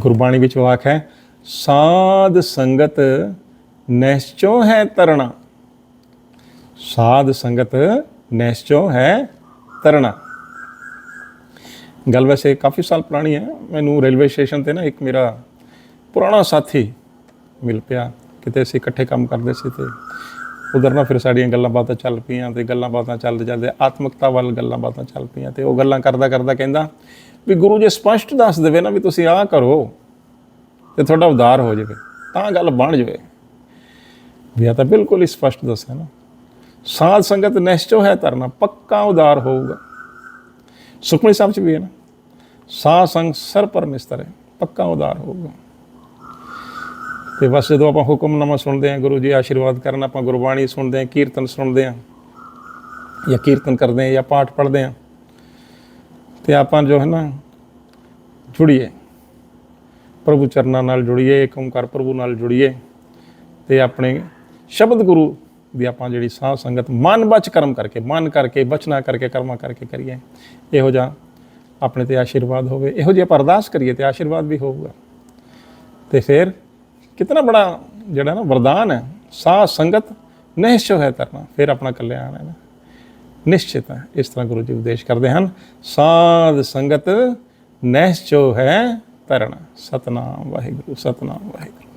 ਗੁਰਬਾਣੀ ਵਿੱਚ ਵਾਕ ਹੈ, ਸਾਧ ਸੰਗਤ ਨਿਸ਼ਚੋ ਹੈ ਤਰਣਾ। ਸਾਧ ਸੰਗਤ ਨਿਸ਼ਚੋ ਹੈ ਤਰਣਾ। ਗੱਲ ਵੈਸੇ ਕਾਫੀ ਸਾਲ ਪੁਰਾਣੀ ਹੈ, ਮੈਨੂੰ ਰੇਲਵੇ ਸਟੇਸ਼ਨ ਤੇ ਨਾ ਇੱਕ ਮੇਰਾ ਪੁਰਾਣਾ ਸਾਥੀ ਮਿਲ ਪਿਆ, ਕਿਤੇ ਅਸੀਂ ਇਕੱਠੇ ਕੰਮ ਕਰਦੇ ਸੀ ਤੇ ਉਧਰ ਨਾ ਫਿਰ ਸਾਡੀਆਂ ਗੱਲਾਂ ਬਾਤਾਂ ਚੱਲ ਪਈਆਂ ਤੇ ਗੱਲਾਂ ਬਾਤਾਂ ਚੱਲਦੇ ਚੱਲਦੇ ਆਤਮਿਕਤਾ ਵੱਲ ਗੱਲਾਂ ਬਾਤਾਂ ਚੱਲ ਪਈਆਂ ਤੇ ਉਹ ਗੱਲਾਂ ਕਰਦਾ ਕਰਦਾ ਕਹਿੰਦਾ ਵੀ ਗੁਰੂ ਜੀ ਸਪਸ਼ਟ ਦੱਸ ਦੇਵੇ ਨਾ ਵੀ ਤੁਸੀਂ ਆਹ ਕਰੋ ਤੇ ਤੁਹਾਡਾ ਉਦਾਰ ਹੋ ਜਾਵੇ, ਤਾਂ ਗੱਲ ਬਣ ਜਾਵੇ। ਵੀ ਆ ਤਾਂ ਬਿਲਕੁਲ ਹੀ ਸਪਸ਼ਟ ਦੱਸਿਆ ਨਾ। ਸਾਧ ਸੰਗਤ ਨਿਸ਼ਚੋ ਹੈ ਤਰਨਾ ਪੱਕਾ ਉਦਾਰ ਹੋਊਗਾ। ਸੁਖਮਨੀ ਸਾਹਿਬ ਚ ਵੀ ਹੈ ਨਾ, ਸਾਧ ਸੰਗ ਸਰ ਪਰ ਨਿਸਤਰ ਹੈ ਪੱਕਾ ਉਦਾਰ ਹੋਊਗਾ। ਤੇ ਬਸ ਜਦੋਂ ਆਪਾਂ ਹੁਕਮਨਾਮਾ ਸੁਣਦੇ ਹਾਂ, ਗੁਰੂ ਜੀ ਆਸ਼ੀਰਵਾਦ ਕਰਨ, ਆਪਾਂ ਗੁਰਬਾਣੀ ਸੁਣਦੇ ਹਾਂ, ਕੀਰਤਨ ਸੁਣਦੇ ਹਾਂ, ਜਾਂ ਕੀਰਤਨ ਕਰਦੇ ਹਾਂ, ਜਾਂ ਪਾਠ ਪੜ੍ਹਦੇ ਹਾਂ ਤੇ ਆਪਾਂ ਜੋ ਹੈ ਨਾ ਜੁੜੀਏ। ਪ੍ਰਭੂ ਚਰਨਾਂ ਨਾਲ ਜੁੜੀਏ ਏਕ ਓੰਕਾਰ ਪ੍ਰਭੂ ਨਾਲ ਜੁੜੀਏ ਤੇ ਆਪਣੇ ਸ਼ਬਦ ਗੁਰੂ ਦੀ ਆਪਾਂ ਜਿਹੜੀ ਸਾਧ ਸੰਗਤ ਮਨ ਬਚ ਕਰਮ ਕਰਕੇ, ਮਨ ਕਰਕੇ, ਬਚਨਾ ਕਰਕੇ, ਕਰਮਾ ਕਰਕੇ ਕਰੀਏ। ਇਹੋ ਜਿਹਾ ਆਪਣੇ ਤੇ ਆਸ਼ੀਰਵਾਦ ਹੋਵੇ, ਇਹੋ ਜਿਹੀ ਆਪਾਂ ਅਰਦਾਸ ਕਰੀਏ ਤੇ ਆਸ਼ੀਰਵਾਦ ਵੀ ਹੋਊਗਾ। ਤੇ ਫਿਰ ਕਿਤਨਾ ਬੜਾ ਜਿਹੜਾ ਨਾ ਵਰਦਾਨ ਹੈ, ਸਾਧ ਸੰਗਤ ਨਿਸ਼ਚੋ ਹੈ ਤਰਨਾ ਫਿਰ ਆਪਣਾ ਕਲਿਆਣ ਹੈ ਨਾ। ਨਿਸ਼ਚਿਤ ਹੈ। ਇਸ ਤਰ੍ਹਾਂ ਗੁਰੂ ਜੀ ਉਪਦੇਸ਼ ਕਰਦੇ ਹਨ, ਸਾਧ ਸੰਗਤ ਨਿਸ਼ਚੋ ਹੈ ਤਰਨਾ ਸਤਨਾਮ ਵਾਹਿਗੁਰੂ ਸਤਨਾਮ ਵਾਹਿਗੁਰੂ।